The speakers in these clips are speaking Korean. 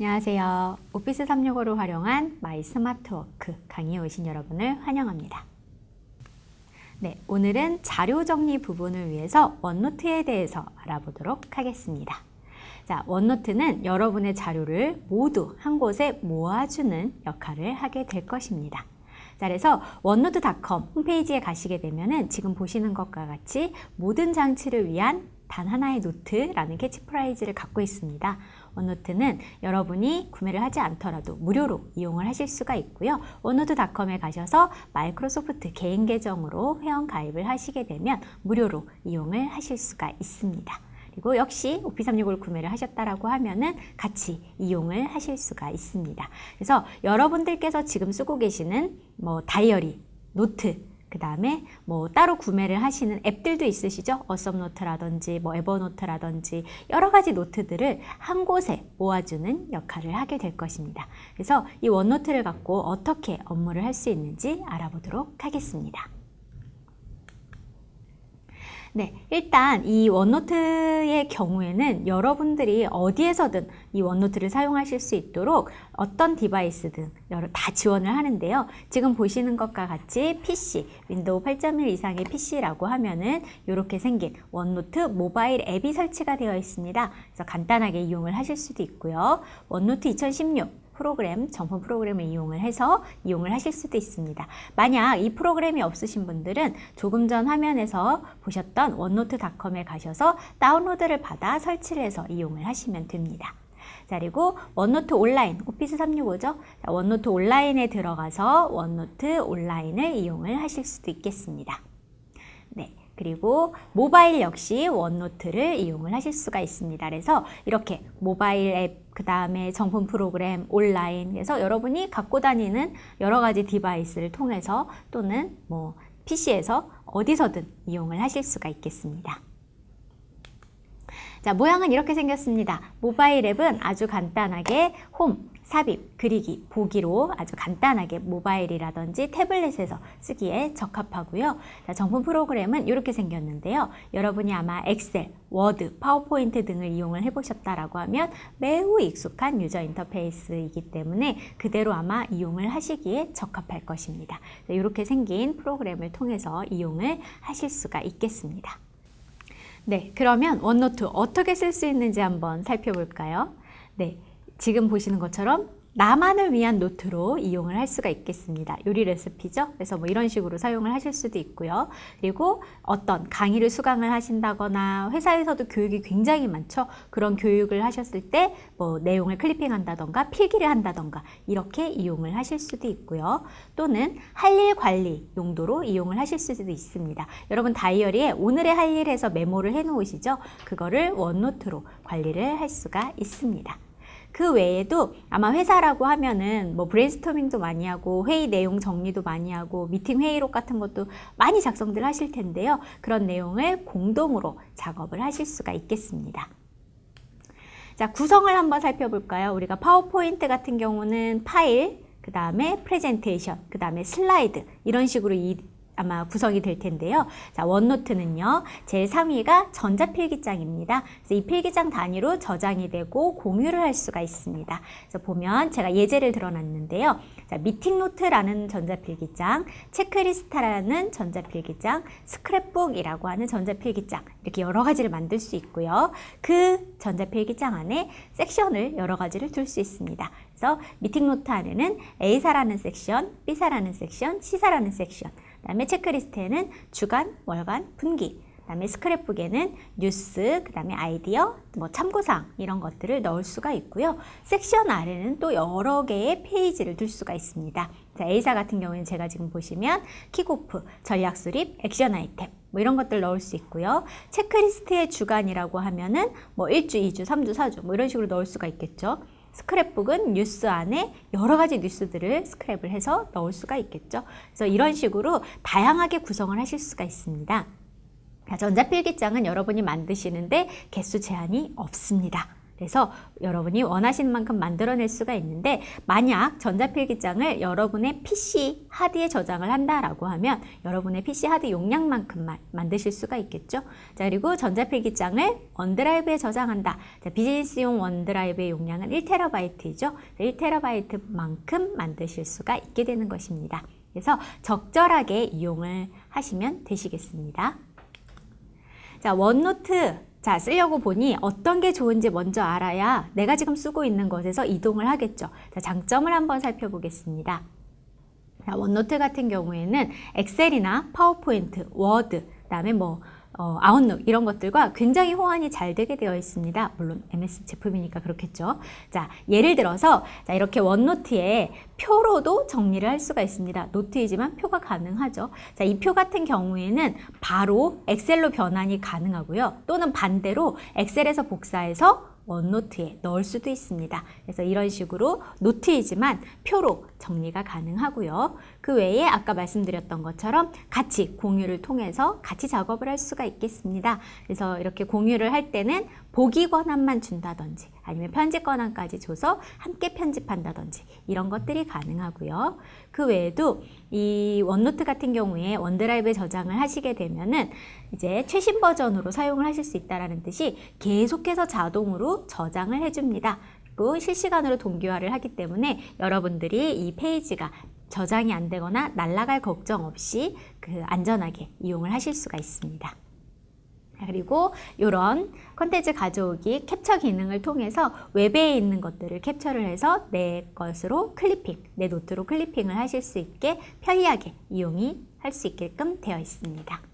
안녕하세요. 오피스 365를 활용한 마이 스마트워크 강의에 오신 여러분을 환영합니다. 네, 오늘은 자료 정리 부분을 위해서 원노트에 대해서 알아보도록 하겠습니다. 자, 원노트는 여러분의 자료를 모두 한 곳에 모아주는 역할을 하게 될 것입니다. 자, 그래서 원노트닷컴 홈페이지에 가시게 되면은 지금 보시는 것과 같이 모든 장치를 위한 단 하나의 노트라는 캐치프라이즈를 갖고 있습니다. 원노트는 여러분이 구매를 하지 않더라도 무료로 이용을 하실 수가 있고요. 원노트닷컴에 가셔서 마이크로소프트 개인 계정으로 회원 가입을 하시게 되면 무료로 이용을 하실 수가 있습니다. 그리고 역시 오피365를 구매를 하셨다라고 하면은 같이 이용을 하실 수가 있습니다. 그래서 여러분들께서 지금 쓰고 계시는 뭐 다이어리, 노트, 그 다음에 뭐 따로 구매를 하시는 앱들도 있으시죠? 어썸노트라든지 뭐 에버노트라든지 여러 가지 노트들을 한 곳에 모아주는 역할을 하게 될 것입니다. 그래서 이 원노트를 갖고 어떻게 업무를 할 수 있는지 알아보도록 하겠습니다. 네, 일단 이 원노트의 경우에는 여러분들이 어디에서든 이 원노트를 사용하실 수 있도록 어떤 디바이스든 여러 다 지원을 하는데요. 지금 보시는 것과 같이 PC, 윈도우 8.1 이상의 PC라고 하면은 이렇게 생긴 원노트 모바일 앱이 설치가 되어 있습니다. 그래서 간단하게 이용을 하실 수도 있고요. 원노트 2016 프로그램, 정품 프로그램을 이용을 해서 이용을 하실 수도 있습니다. 만약 이 프로그램이 없으신 분들은 조금 전 화면에서 보셨던 원노트닷컴에 가셔서 다운로드를 받아 설치를 해서 이용을 하시면 됩니다. 자, 그리고 원노트 온라인, 오피스 365죠? 자, 원노트 온라인에 들어가서 원노트 온라인을 이용을 하실 수도 있겠습니다. 네. 그리고 모바일 역시 원노트를 이용을 하실 수가 있습니다. 그래서 이렇게 모바일 앱, 그 다음에 정품 프로그램, 온라인, 그래서 여러분이 갖고 다니는 여러 가지 디바이스를 통해서 또는 뭐 PC에서 어디서든 이용을 하실 수가 있겠습니다. 자, 모양은 이렇게 생겼습니다. 모바일 앱은 아주 간단하게 홈, 삽입, 그리기, 보기로 아주 간단하게 모바일이라든지 태블릿에서 쓰기에 적합하고요. 자, 정품 프로그램은 이렇게 생겼는데요. 여러분이 아마 엑셀, 워드, 파워포인트 등을 이용을 해보셨다라고 하면 매우 익숙한 유저 인터페이스이기 때문에 그대로 아마 이용을 하시기에 적합할 것입니다. 자, 이렇게 생긴 프로그램을 통해서 이용을 하실 수가 있겠습니다. 네, 그러면 원노트 어떻게 쓸 수 있는지 한번 살펴볼까요? 네, 지금 보시는 것처럼 나만을 위한 노트로 이용을 할 수가 있겠습니다. 요리 레시피죠. 그래서 뭐 이런 식으로 사용을 하실 수도 있고요. 그리고 어떤 강의를 수강을 하신다거나 회사에서도 교육이 굉장히 많죠. 그런 교육을 하셨을 때 뭐 내용을 클리핑한다던가 필기를 한다던가 이렇게 이용을 하실 수도 있고요. 또는 할 일 관리 용도로 이용을 하실 수도 있습니다. 여러분 다이어리에 오늘의 할 일에서 메모를 해 놓으시죠. 그거를 원노트로 관리를 할 수가 있습니다. 그 외에도 아마 회사라고 하면은 뭐 브레인스토밍도 많이 하고 회의 내용 정리도 많이 하고 미팅 회의록 같은 것도 많이 작성들 하실 텐데요. 그런 내용을 공동으로 작업을 하실 수가 있겠습니다. 자, 구성을 한번 살펴볼까요? 우리가 파워포인트 같은 경우는 파일, 그 다음에 프레젠테이션, 그 다음에 슬라이드 이런 식으로 이, 아마 구성이 될 텐데요. 자, 원노트는요, 제일 상위가 전자필기장입니다. 그래서 이 필기장 단위로 저장이 되고 공유를 할 수가 있습니다. 그래서 보면 제가 예제를 들어놨는데요. 자, 미팅노트라는 전자필기장, 체크리스트라는 전자필기장, 스크랩북이라고 하는 전자필기장, 이렇게 여러 가지를 만들 수 있고요. 그 전자필기장 안에 섹션을 여러 가지를 둘 수 있습니다. 그래서 미팅노트 안에는 A사라는 섹션, B사라는 섹션, C사라는 섹션, 그다음에 체크리스트에는 주간, 월간, 분기, 그다음에 스크랩북에는 뉴스, 그다음에 아이디어, 뭐 참고사항 이런 것들을 넣을 수가 있고요. 섹션 아래는 또 여러 개의 페이지를 둘 수가 있습니다. 자, A사 같은 경우에는 제가 지금 보시면 킥오프, 전략 수립, 액션 아이템 뭐 이런 것들 넣을 수 있고요. 체크리스트의 주간이라고 하면은 뭐 1주, 2주, 3주, 4주 뭐 이런 식으로 넣을 수가 있겠죠. 스크랩북은 뉴스 안에 여러 가지 뉴스들을 스크랩을 해서 넣을 수가 있겠죠. 그래서 이런 식으로 다양하게 구성을 하실 수가 있습니다. 전자필기장은 여러분이 만드시는데 개수 제한이 없습니다. 그래서 여러분이 원하시는 만큼 만들어낼 수가 있는데 만약 전자필기장을 여러분의 PC 하드에 저장을 한다라고 하면 여러분의 PC 하드 용량만큼만 만드실 수가 있겠죠. 자 그리고 전자필기장을 원드라이브에 저장한다. 자, 비즈니스용 원드라이브의 용량은 1TB이죠. 1TB만큼 만드실 수가 있게 되는 것입니다. 그래서 적절하게 이용을 하시면 되시겠습니다. 자, 원노트 자, 쓰려고 보니 어떤 게 좋은지 먼저 알아야 내가 지금 쓰고 있는 것에서 이동을 하겠죠. 자, 장점을 한번 살펴보겠습니다. 자, 원노트 같은 경우에는 엑셀이나 파워포인트, 워드, 그다음에 뭐 어, 아웃룩 이런 것들과 굉장히 호환이 잘 되게 되어 있습니다. 물론 MS 제품이니까 그렇겠죠. 자, 예를 들어서 자, 이렇게 원노트에 표로도 정리를 할 수가 있습니다. 노트이지만 표가 가능하죠. 자, 이 표 같은 경우에는 바로 엑셀로 변환이 가능하고요. 또는 반대로 엑셀에서 복사해서 원노트에 넣을 수도 있습니다. 그래서 이런 식으로 노트이지만 표로 정리가 가능하고요. 그 외에 아까 말씀드렸던 것처럼 같이 공유를 통해서 같이 작업을 할 수가 있겠습니다. 그래서 이렇게 공유를 할 때는 보기 권한만 준다든지 아니면 편집 권한까지 줘서 함께 편집한다든지 이런 것들이 가능하고요. 그 외에도 이 원노트 같은 경우에 원드라이브에 저장을 하시게 되면은 이제 최신 버전으로 사용을 하실 수 있다라는 뜻이 계속해서 자동으로 저장을 해줍니다. 그리고 실시간으로 동기화를 하기 때문에 여러분들이 이 페이지가 저장이 안 되거나 날아갈 걱정 없이 그 안전하게 이용을 하실 수가 있습니다. 그리고 이런 컨텐츠 가져오기 캡처 기능을 통해서 웹에 있는 것들을 캡처를 해서 내 것으로 클리핑, 내 노트로 클리핑을 하실 수 있게 편리하게 이용이 할 수 있게끔 되어 있습니다.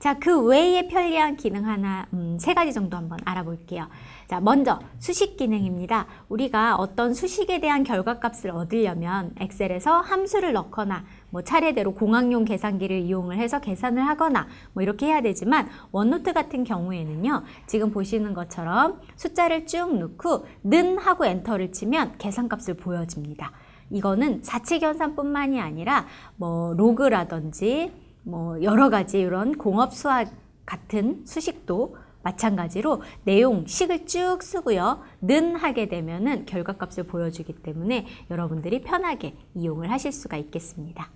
자, 그 외에 편리한 기능 하나, 음, 세 가지 정도 한번 알아볼게요. 자, 먼저 수식 기능입니다. 우리가 어떤 수식에 대한 결과값을 얻으려면 엑셀에서 함수를 넣거나 뭐 차례대로 공학용 계산기를 이용을 해서 계산을 하거나 뭐 이렇게 해야 되지만 원노트 같은 경우에는요. 지금 보시는 것처럼 숫자를 쭉 넣고 는 하고 엔터를 치면 계산값을 보여줍니다. 이거는 사칙 연산뿐만이 아니라 뭐 로그라든지 뭐 여러 가지 이런 공업 수학 같은 수식도 마찬가지로 내용 식을 쭉 쓰고요. 는 하게 되면은 결과값을 보여주기 때문에 여러분들이 편하게 이용을 하실 수가 있겠습니다.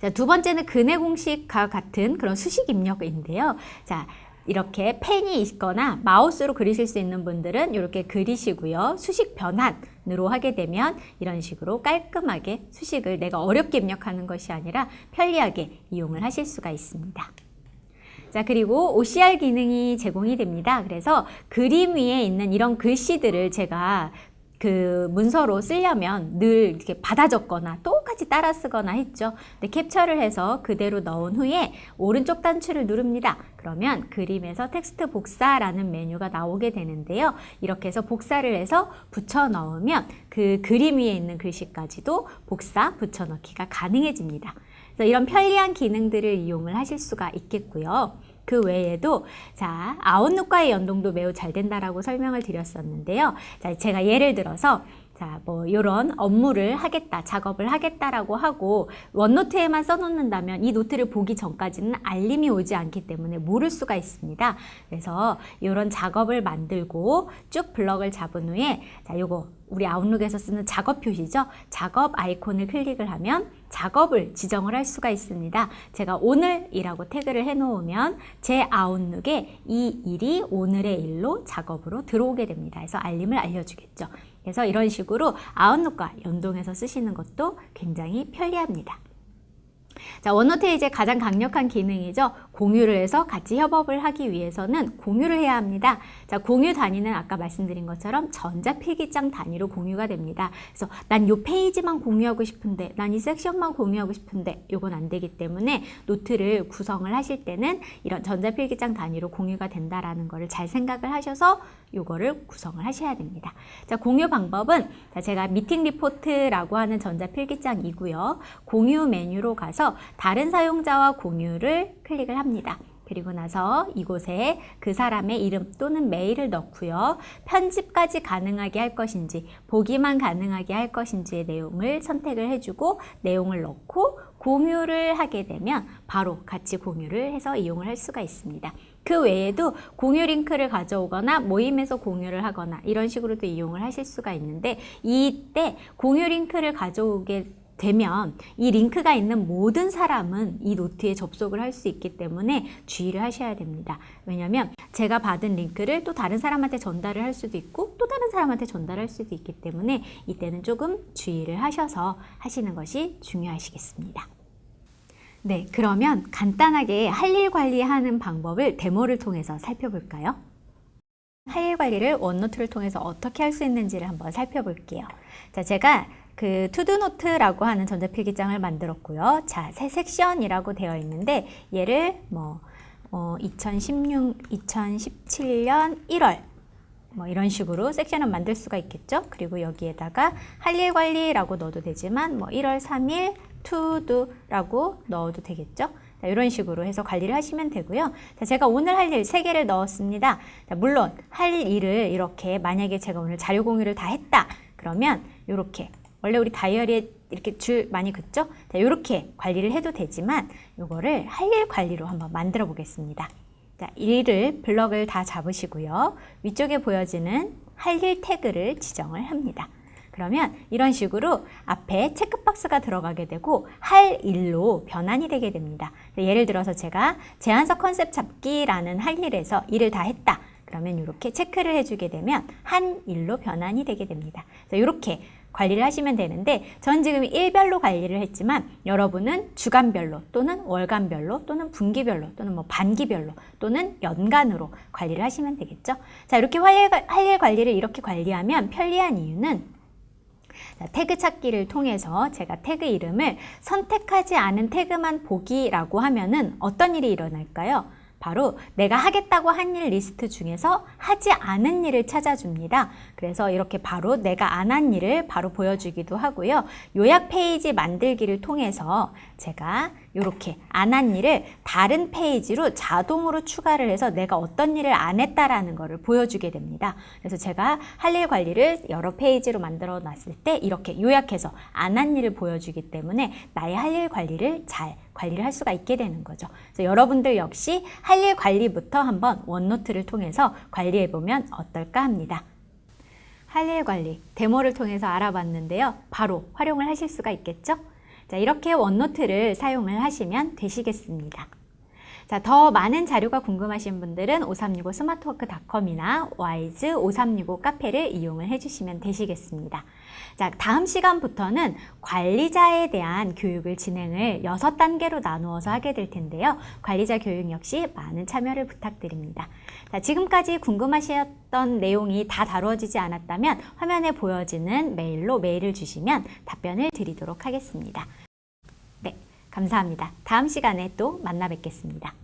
자, 두 번째는 근해 공식과 같은 그런 수식 입력인데요. 자, 이렇게 펜이 있거나 마우스로 그리실 수 있는 분들은 이렇게 그리시고요. 수식 변환으로 하게 되면 이런 식으로 깔끔하게 수식을 내가 어렵게 입력하는 것이 아니라 편리하게 이용을 하실 수가 있습니다. 자, 그리고 OCR 기능이 제공이 됩니다. 그래서 그림 위에 있는 이런 글씨들을 제가 그 문서로 쓰려면 늘 이렇게 받아 적거나 똑같이 따라 쓰거나 했죠. 근데 캡처를 해서 그대로 넣은 후에 오른쪽 단추를 누릅니다. 그러면 그림에서 텍스트 복사라는 메뉴가 나오게 되는데요. 이렇게 해서 복사를 해서 붙여 넣으면 그 그림 위에 있는 글씨까지도 복사, 붙여 넣기가 가능해집니다. 그래서 이런 편리한 기능들을 이용을 하실 수가 있겠고요. 그 외에도 자 아웃룩과의 연동도 매우 잘 된다라고 설명을 드렸었는데요. 자 제가 예를 들어서 자, 뭐, 요런 업무를 하겠다, 작업을 하겠다라고 하고, 원노트에만 써놓는다면 이 노트를 보기 전까지는 알림이 오지 않기 때문에 모를 수가 있습니다. 그래서 요런 작업을 만들고 쭉 블럭을 잡은 후에, 자, 요거, 우리 아웃룩에서 쓰는 작업 표시죠? 작업 아이콘을 클릭을 하면 작업을 지정을 할 수가 있습니다. 제가 오늘이라고 태그를 해놓으면 제 아웃룩에 이 일이 오늘의 일로 작업으로 들어오게 됩니다. 그래서 알림을 알려주겠죠. 그래서 이런 식으로 아웃룩과 연동해서 쓰시는 것도 굉장히 편리합니다. 자, 원노트의 이제 가장 강력한 기능이죠. 공유를 해서 같이 협업을 하기 위해서는 공유를 해야 합니다. 자, 공유 단위는 아까 말씀드린 것처럼 전자필기장 단위로 공유가 됩니다. 그래서 난 요 페이지만 공유하고 싶은데, 난 이 섹션만 공유하고 싶은데, 요건 안 되기 때문에 노트를 구성을 하실 때는 이런 전자필기장 단위로 공유가 된다라는 거를 잘 생각을 하셔서 요거를 구성을 하셔야 됩니다. 자, 공유 방법은 자, 제가 미팅 리포트라고 하는 전자필기장이고요. 공유 메뉴로 가서 다른 사용자와 공유를 클릭을 합니다. 그리고 나서 이곳에 그 사람의 이름 또는 메일을 넣고요. 편집까지 가능하게 할 것인지, 보기만 가능하게 할 것인지의 내용을 선택을 해주고 내용을 넣고 공유를 하게 되면 바로 같이 공유를 해서 이용을 할 수가 있습니다. 그 외에도 공유 링크를 가져오거나 모임에서 공유를 하거나 이런 식으로도 이용을 하실 수가 있는데 이때 공유 링크를 가져오게 되면 이 링크가 있는 모든 사람은 이 노트에 접속을 할 수 있기 때문에 주의를 하셔야 됩니다. 왜냐하면 제가 받은 링크를 또 다른 사람한테 전달을 할 수도 있고 또 다른 사람한테 전달할 수도 있기 때문에 이때는 조금 주의를 하셔서 하시는 것이 중요하시겠습니다. 네, 그러면 간단하게 할 일 관리하는 방법을 데모를 통해서 살펴볼까요? 할 일 관리를 원노트를 통해서 어떻게 할 수 있는지를 한번 살펴볼게요. 자, 제가 그 투두노트라고 하는 전자필기장을 만들었고요. 자, 새 섹션이라고 되어 있는데 얘를 뭐 어, 2016, 2017년 1월 뭐 이런 식으로 섹션을 만들 수가 있겠죠. 그리고 여기에다가 할 일 관리라고 넣어도 되지만 뭐 1월 3일 투두라고 넣어도 되겠죠. 자, 이런 식으로 해서 관리를 하시면 되고요. 자, 제가 오늘 할 일 세개를 넣었습니다. 자, 물론 할 일을 이렇게 만약에 제가 오늘 자료 공유를 다 했다. 그러면 이렇게 원래 우리 다이어리에 이렇게 줄 많이 긋죠? 자, 이렇게 관리를 해도 되지만 이거를 할일 관리로 한번 만들어 보겠습니다. 자, 일을 블럭을 다 잡으시고요. 위쪽에 보여지는 할일 태그를 지정을 합니다. 그러면 이런 식으로 앞에 체크박스가 들어가게 되고 할 일로 변환이 되게 됩니다. 예를 들어서 제가 제안서 컨셉 잡기라는 할 일에서 일을 다 했다. 그러면 이렇게 체크를 해주게 되면 한 일로 변환이 되게 됩니다. 이렇게 관리를 하시면 되는데 전 지금 일별로 관리를 했지만 여러분은 주간별로 또는 월간별로 또는 분기별로 또는 뭐 반기별로 또는 연간으로 관리를 하시면 되겠죠. 자 이렇게 할일 관리를 이렇게 관리하면 편리한 이유는 자, 태그 찾기를 통해서 제가 태그 이름을 선택하지 않은 태그만 보기라고 하면은 어떤 일이 일어날까요? 바로 내가 하겠다고 한 일 리스트 중에서 하지 않은 일을 찾아줍니다. 그래서 이렇게 바로 내가 안 한 일을 바로 보여주기도 하고요. 요약 페이지 만들기를 통해서 제가 이렇게 안 한 일을 다른 페이지로 자동으로 추가를 해서 내가 어떤 일을 안 했다라는 것을 보여주게 됩니다. 그래서 제가 할 일 관리를 여러 페이지로 만들어 놨을 때 이렇게 요약해서 안 한 일을 보여주기 때문에 나의 할 일 관리를 잘 관리를 할 수가 있게 되는 거죠. 그래서 여러분들 역시 할 일 관리부터 한번 원노트를 통해서 관리해 보면 어떨까 합니다. 할 일 관리 데모를 통해서 알아봤는데요. 바로 활용을 하실 수가 있겠죠? 자, 이렇게 원노트를 사용을 하시면 되시겠습니다. 자, 더 많은 자료가 궁금하신 분들은 5365 스마트워크닷컴이나 와이즈 5365 카페를 이용을 해주시면 되시겠습니다. 자, 다음 시간부터는 관리자에 대한 교육을 진행을 여섯 단계로 나누어서 하게 될 텐데요. 관리자 교육 역시 많은 참여를 부탁드립니다. 자, 지금까지 궁금하셨던 내용이 다 다루어지지 않았다면 화면에 보여지는 메일로 메일을 주시면 답변을 드리도록 하겠습니다. 네, 감사합니다. 다음 시간에 또 만나 뵙겠습니다.